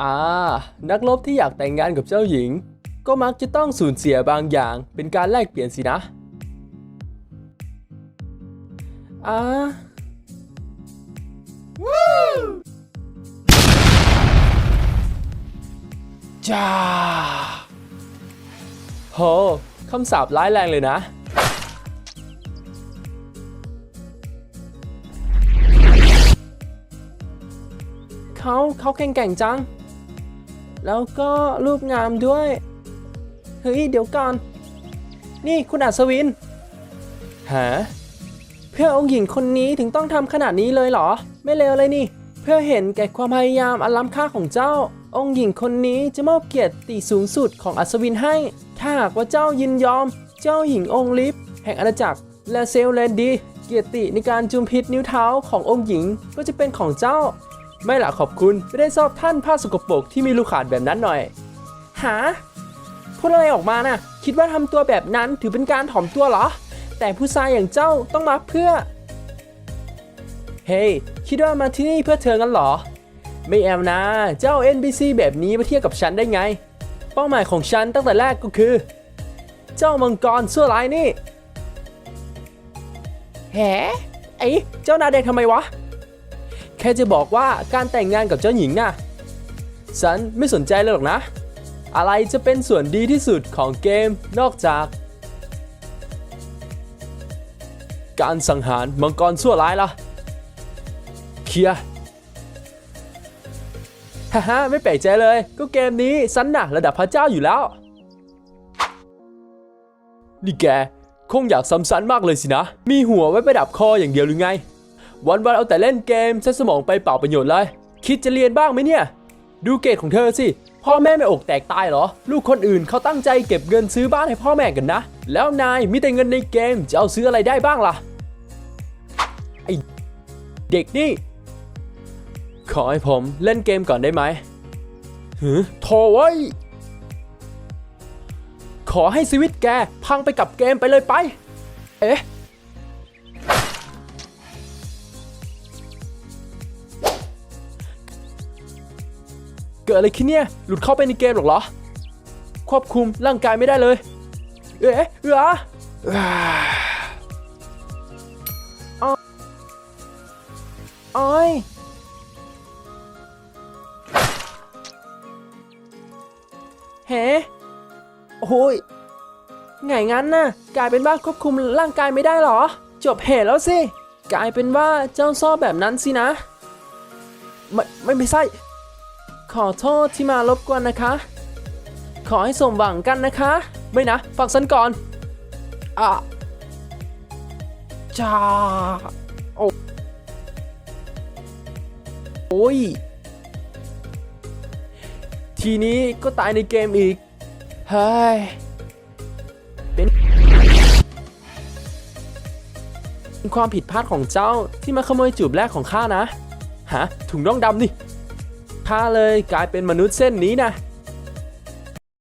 อ่า นักรบที่อยากแต่งงานกับเจ้าหญิง ก็มักจะต้องสูญเสียบางอย่างเป็นการแลกเปลี่ยนสินะอ่าจ้าโหคำสาปร้ายแรงเลยนะเขาเขาแข็งแกร่งจัง แล้วก็รูปงามด้วย เฮ้ย เดี๋ยวก่อน นี่คุณอัศวินฮะเพื่อองค์หญิงคนนี้ถึงต้องทำขนาดนี้เลยเหรอ ไม่เลวเลยนี่ เพื่อเห็นแก่ความพยายามอันล้ำค่าของเจ้า องค์หญิงคนนี้จะมอบเกียรติสูงสุดของอัศวินให้ ถ้าหากว่าเจ้ายินยอม เจ้าหญิงองค์ลิฟแห่งอาณาจักรและเซลแลนดี เกียรติในการจุมพิษนิ้วเท้าขององค์หญิงก็จะเป็นของเจ้า ไม่ล่ะขอบคุณไม่ได้ชอบท่านผ้าสกปรกที่มีลูกขาดแบบนั้นหน่อย หาพูดอะไรออกมาน่ะ คิดว่าทำตัวแบบนั้นถือเป็นการถ่อมตัวเหรอ แต่ผู้ชายอย่างเจ้าต้องมาเพื่อ เฮ้ยคิดว่ามาที่นี่เพื่อเธอกันเหรอ ไม่แอมนะ เจ้า NPC แบบนี้มาเทียบกับฉันได้ไง เป้าหมายของฉันตั้งแต่แรกก็คือ เจ้ามังกรชั่วร้ายนี่แหไอ้เจ้าหนาเด็กทำไมวะ แค่จะบอกว่าการแต่งงานกับเจ้าหญิงน่ะฉันไม่สนใจเลยหรอกนะ อะไรจะเป็นส่วนดีที่สุดของเกมนอกจาก การสังหารมังกรชั่วร้ายล่ะเคลียฮ่าฮ่าไม่แปลกใจเลย ก็เกมนี้สันน่ะระดับพระเจ้าอยู่แล้ว นี่แก คงอยากซ้ำซันมากเลยสินะ มีหัวไว้ประดับคออย่างเดียวหรือไง วันวันๆเอาแต่เล่นเกมใช้สมองไปเปล่าประโยชน์เลย คิดจะเรียนบ้างไหมเนี่ย ดูเกรดของเธอสิ พ่อแม่ไม่อกแตกตายเหรอ ลูกคนอื่นเขาตั้งใจเก็บเงินซื้อบ้านให้พ่อแม่กันนะ แล้วนายมีแต่เงินในเกมจะเอาซื้ออะไรได้บ้างล่ะ ไอเด็กนี่ ขอให้ผมเล่นเกมก่อนได้ไหมหือโถไว้ยขอให้ชีวิตแกพังไปกับเกมไปเลยไป เอ๊ะ เกิดอะไรขึ้นเนี่ย หลุดเข้าไปในเกมหรอกเหรอ ควบคุมร่างกายไม่ได้เลย เอ๊ะเอออ่าอ้าวอ้อยเฮ้โอ้ยไงงั้นน่ะ กลายเป็นว่าควบคุมร่างกายไม่ได้เหรอ จบเหตุแล้วสิ กลายเป็นว่าเจ้าซ่อแบบนั้นสินะ ไม่ไม่ไม่ใช่ ขอโทษที่มารบกวนนะคะ ขอให้สมหวังกันนะคะ ไม่นะ ฟังฉันก่อนอะจ้าโอ้โอ้ย ทีนี้ก็ตายในเกมอีก เฮ้ย เป็นเป็นความผิดพลาดของเจ้าที่มาขโมยจูบแรกของข้านะ ฮะ ถุงน่องดำนี่าเลยกลายเป็นมนุษย์เส้นนี้นะ